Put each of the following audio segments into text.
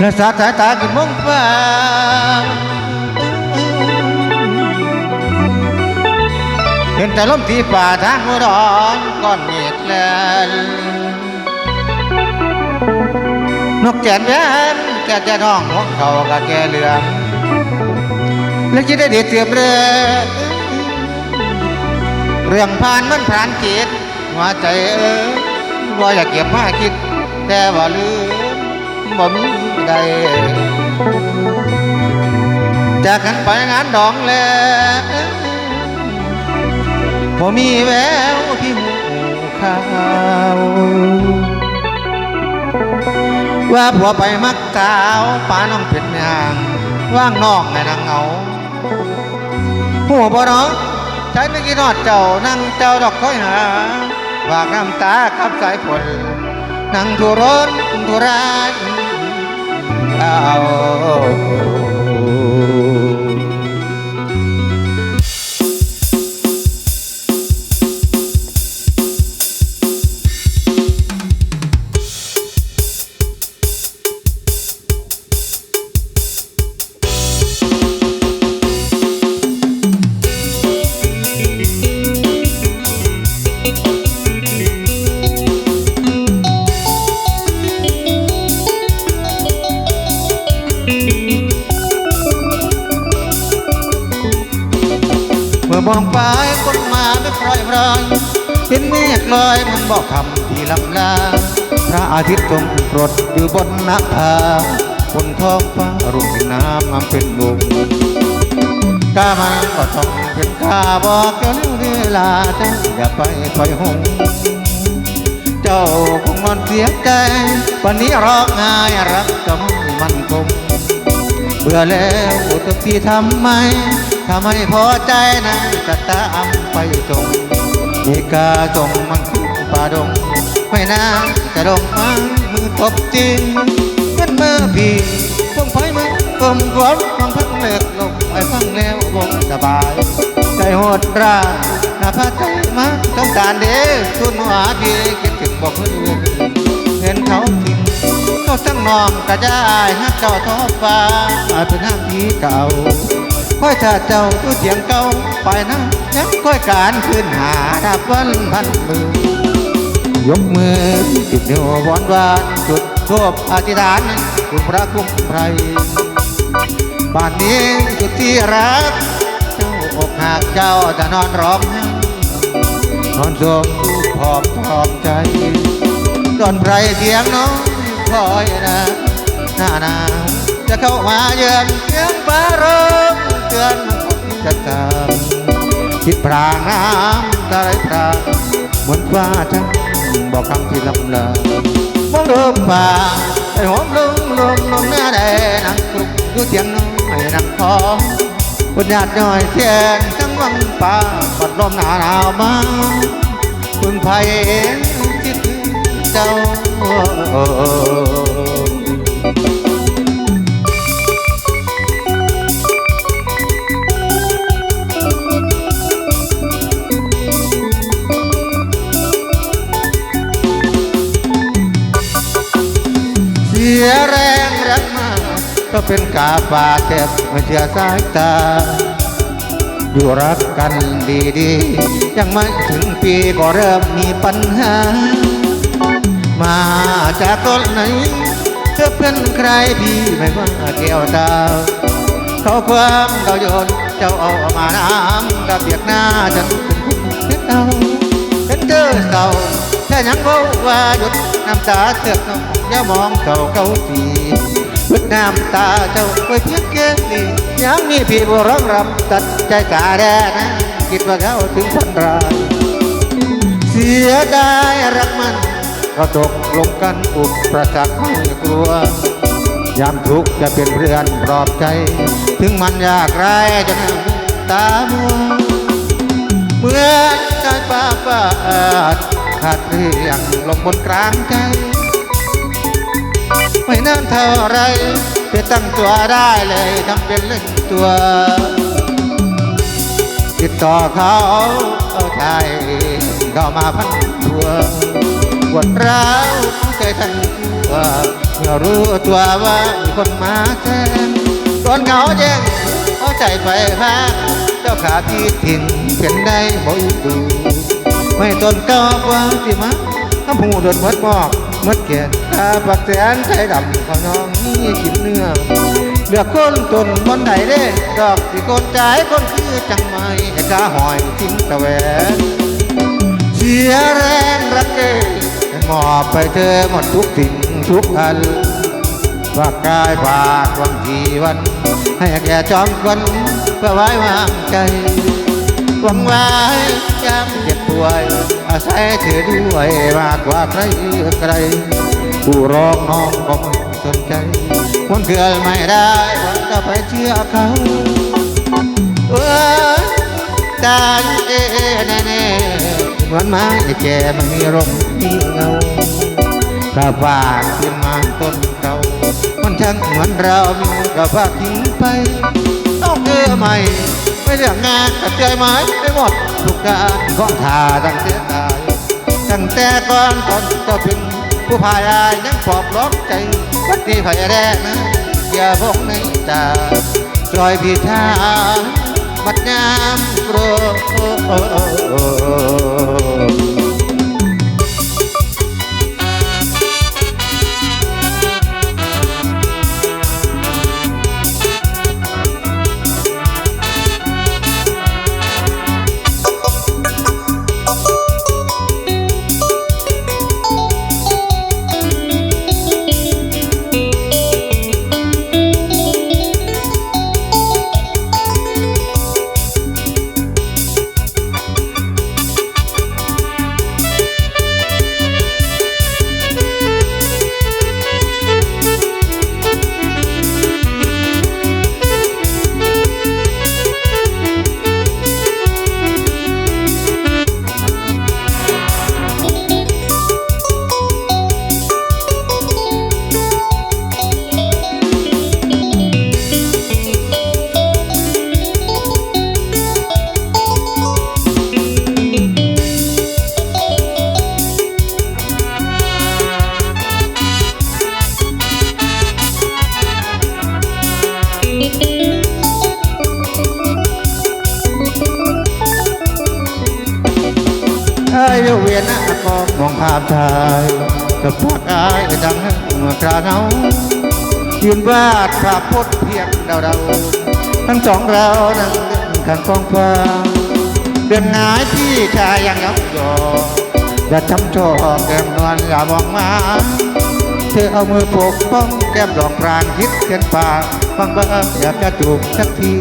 และสาสายตาขึ้นมองฟ้าเห็นแต่ลมที่ป่าทางร้อนก้อนเมฆแลนนกแก่นแหวนแก่จะน้องของเขากะแก่เหลืองแล้วจะได้เด็ดเตือมเรือ เรื่องผ่านมันผ่านจิตหัวใจเออว่าอยากเก็บมาคิด แต่ว่าลืมบ่มีใดจากกันไปงานดองแล้วบ่มีแววที่หูข่าวว่าผัวไปมักกาวป้าน้องเป็นยางว่างนอกในนางเงาหัวบ่เนาะ ใช้นึกกินนอดเจ้านั่งเจ้าดอกค่อยหาวากน้ำตาขับสายฝนนั่งทุรนทุรายเอา ลอยมันบอกคำที่ลำลาพระอาทิตย์ทรงโปรดอยู่บนหน้าผาบนท้องฟ้ารุ่งน้ำมันเป็นวงกามันก็ต้องเป็นกาบอกเจ้าเวลาเจ้าอย่าไปคอยหงเจ้าคงนอนเสียใจวันนี้ร้องไห้รักก็ไม่มันคงเบื่อแล้วทุกที่ทำไมถ้าไมพอใจนะจะตามไปจง มีกาจงมันคือป่าดงไม่น่าจะดงไม้มือตบจริงกันเมื่อพี่คงไฟมือกลมกลมฟังพังเลิกลงไอ้ฟังแล้ววงสบาย ใจโหดร้ายหน้าพาใจมาต้องการเด้ทุนหัวพี่คิดถึงบอกเพื่อนเห็นเขาทิ้งเขาทั้งนองกระจายฮักเจ้าท้อฟ้าเป็นห้างที่เก่า ค่อยถ้าเจ้าตู้เสียงเก่าไปนะยังค่อยการขึ้นหาดาบวันพันมือยกมือติดนิ้ววอนวานจุดทูบอธิษฐานคุณพระคุ้มไพรบ้านนี้จุดที่รัก เจ้าอกหักเจ้าจะนอนร้องนอนโศกพร้อมพร้อมใจตอนไพรเสียงน้องคอยนะหน้าหนาวจะเข้ามาเยือนเสียงฟ้าร้อง เตือนมันจะตามคิดพรางน้ำตาไหลพรางเหมือนฟ้าฉันบอกคำที่ลำลามองดูป่าไอ้หอมลุงลุงลุงหน้าแดงนั่งกรุกดูเสียงน้องไม่นั่งพอคนหยาดย่อยเทียนทั้งวังป่าปัดลมหนาหนาวมาพึ่งไผ่คิดเจ้า ยแรงรักมาก็เป็นกาฝากเก็บไม่เชื่อสายตา อยู่รักกันดีๆ ยังไม่ถึงปีก็เริ่มมีปัญหา มาจากต้นไหนเธอเป็นใครพี่ไม่ว่าแก้วตาเขาความเขาโยนเจ้าเอามาน้ำกับเบียกหน้าฉันเป็นคนเช็ดเอาเห็นเธอเศร้าแค่ยังบอกว่าหยุดน้ำตาเสือกน้อง อย่ามองเจ้าเขาสีลดน้ำตาเจ้าไว้เพียงแค่นี้ยังมีพี่บัวร้องรำตัดใจกาแดนะคิดว่าเขาถึงพันรายเสียดายรักมันก็ตกลงกันอุปประจักษ์ไม่กลัวยามทุกข์จะเป็นเพื่อนปลอบใจ ถึงมันยากไรจะนตามัวเมื่อใจป้าป้าดขาดเรียงลงบนกลางใจ ไม่นานเท่าไรจะตั้งตัวได้เลยทำเป็นเล่นตัว ติดต่อเขาเอาใจเข้ามาพันตัวปวดร้าวใจทั้งตัวเมื่อรู้ตัวว่ามีคนมาแทนโดนเหงาแย่งเอาใจไปพักเจ้าขาพี่ถิ่นเพียนได้บ่อีดูไม่ตนก็ว่าสิมาถ้าผู้โดนมัดบอก มัดเกียรตาปักแสนใจดำเขาน้องนี่กินเนื้อเลือกคนตนบนไหนเด้ดอกสิคนใจายคนคือจังไม่ให้กาหอยทิ้งตะแหวนเสียแรงรักเกให้มอบไปเธอหมดทุกสิ่งทุกอันว่ากกายฝากวันที่วัน ให้แก่จอมคนเพื่อไว้วางใจหวังไว้ยามเจ็บป วยอาศัยเธอด้วยมากกว่าใครใครผู้ร้องน้องก็ไม่สนใจคนเกลือไม่ได้หวังจะไปเชื่อเขาเอ้ยตาเอแน่แน่เหมือนไม้แก่ไม่มีร่มมีเงาถ้าฝากขึ้นมาต้นเก่ามันช่างเหมือนเรามีกับฝากทิ้งไปต้องเจอใหม่ ไม่เรื่องงานกับใจไหมได้หมดทุกการของทาตั้งแต่ตายตั้งแต่ก่อนตอนก็เป็นผู้พายายยังปลอบล็อกใจวัดนี้ไฟแรกนะอย่าพกในตาจอยพี่ชามัดยามโกรธ ภาพชายกับพักอายดังเมื่อกราเงายืนวาดภาพพจน์เพียงเดาเดาๆทั้งสองเรานั่งเล่นขันกองฟ้าเดือนหงายพี่ชายยังยับยออย่าทำชว์แก้มนวลอย่ามองมาเธอเอามือปกป้องแก้มดอกพรางคิดเกินปากฟังบ้างอยากจะจูบสักที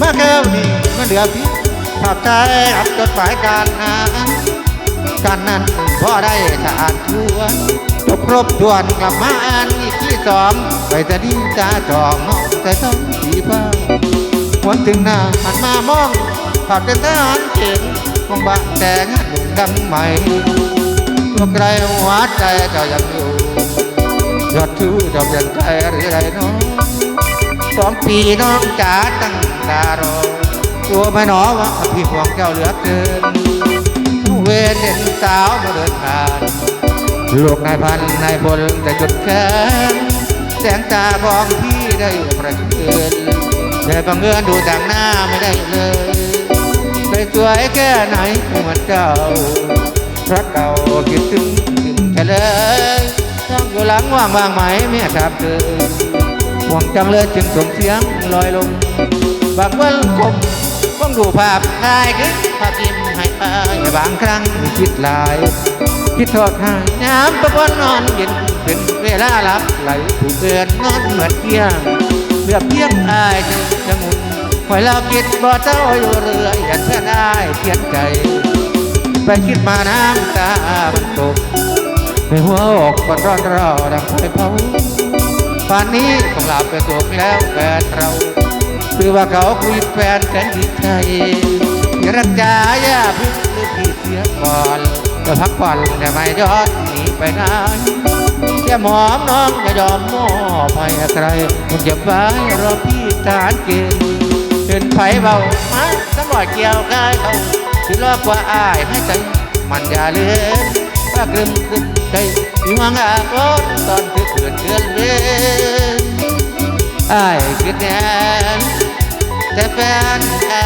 มาแก้วนี่มันเหลือพี่ภาพใจอับจดหมายการงาน การนั้นพอได้ถาอ่านทวนจบครบถ้วนกลับมาอ่านอีกที่สองไปแต่ดีตาจองมองแต่ต้องสีฟ้าหวนถึงหน้าหันมามองภาพเป็นทหารเก่งคงบะแต่งานดังใหม่ตัวไกลหัวใจเจ้ายังอยู่ยอดทูเจ้าเปลี่ยนใจหรือไรน้องสองปีน้องจ๋าตั้งตารอตัวไม่หนอว่าพี่ห่วงเจ้าเหลือเกิน เวรเด่นสาวมาเดินผ่านลูกนายพันนายพลแต่จุดแขนแสงตาของพี่ได้ประเชิญแต่บังเอิญดูต่างหน้าไม่ได้เลยไปสวยแค่ไหนเหมือนเจ้าพระเก่าคิดถึงถึงเลยต้องอยู่หลังว่างว่างไหมแม่ครับเธอห่วงจังเลยจึงส่งเสียงลอยลงบางวันคมต้องดูภาพถ่ายคือ ภาพยิ้มให้อายบางครั้งคิดหลายคิดทอดหายน้ำตะวันนอนเย็นเป็นเวลาหลับไหลผู้เอือนนอนเหมือนเที่ยงเลือบเพียงอายจึงจะงุนคอยเราคิดบ่เจ้าอยู่เรืออย่าเพื่อนอายเพียนใจ ไปคิดมาน้ำตามันตกในหัวอกมันร้อนเราดังไฟเผาป่านนี้คงหลับไปตกแล้วแฟนเราคือว่าเขาคุยแฟนกันดีใจ อย่ารักษาอย่าพึ่งหรือพี่เสียก่อนจะพักผ่อนแต่ไม่ย้อนหนีไปไหนแค่หมอมน้องจะยอมมอบให้ใครมันจะไว้รอพี่ทหารเกณฑ์เป็นไฟเบาไม้นะสมอเกี่ยวกายเขาที่รอกว่าอายให้ใจมันอย่าเลือนว่ากลึมกลึมใจที่หวังอาบนตอนที่เกิดเดือนเวนอายคิดแน่น จะเป็นใคร